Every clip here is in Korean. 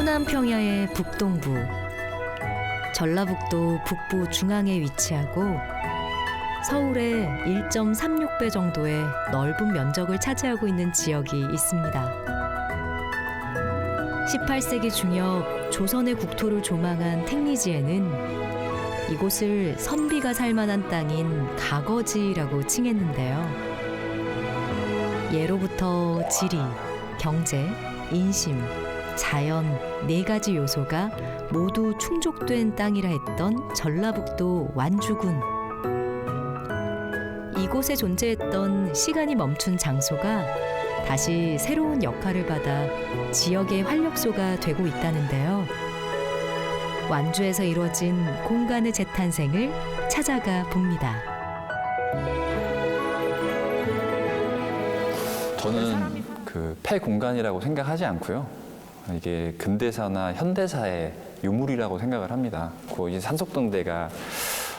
호남 평야의 북동부, 전라북도 북부 중앙에 위치하고 서울의 1.36배 정도의 넓은 면적을 차지하고 있는 지역이 있습니다. 18세기 중엽 조선의 국토를 조망한 택리지에는 이곳을 선비가 살 만한 땅인 가거지라고 칭했는데요. 예로부터 지리, 경제, 인심, 자연 네 가지 요소가 모두 충족된 땅이라 했던 전라북도 완주군. 이곳에 존재했던 시간이 멈춘 장소가 다시 새로운 역할을 받아 지역의 활력소가 되고 있다는데요. 완주에서 이루어진 공간의 재탄생을 찾아가 봅니다. 저는 그 폐 공간이라고 생각하지 않고요. 이게 근대사나 현대사의 유물이라고 생각을 합니다. 그 이제 산속동대가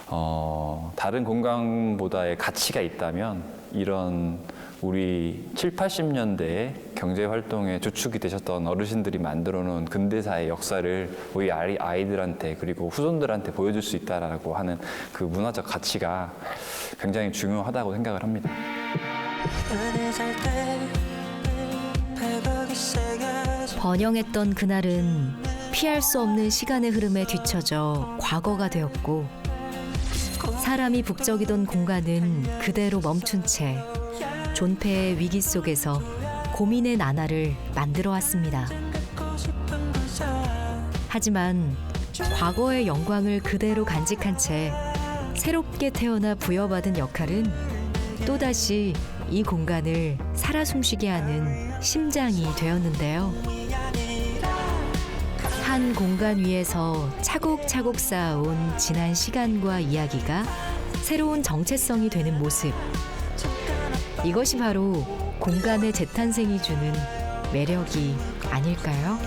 어, 다른 공간보다의 가치가 있다면 이런 우리 7, 80년대에 경제 활동에 주축이 되셨던 어르신들이 만들어 놓은 근대사의 역사를 우리 아이- 아이들한테 그리고 후손들한테 보여줄 수 있다라고 하는 그 문화적 가치가 굉장히 중요하다고 생각을 합니다. 번영했던 그날은 피할 수 없는 시간의 흐름에 뒤처져 과거가 되었고 사람이 북적이던 공간은 그대로 멈춘 채 존폐의 위기 속에서 고민의 나날을 만들어 왔습니다. 하지만 과거의 영광을 그대로 간직한 채 새롭게 태어나 부여받은 역할은 또다시 이 공간을 살아 숨쉬게 하는 심장이 되었는데요. 한 공간 위에서 차곡차곡 쌓아온 지난 시간과 이야기가 새로운 정체성이 되는 모습. 이것이 바로 공간의 재탄생이 주는 매력이 아닐까요?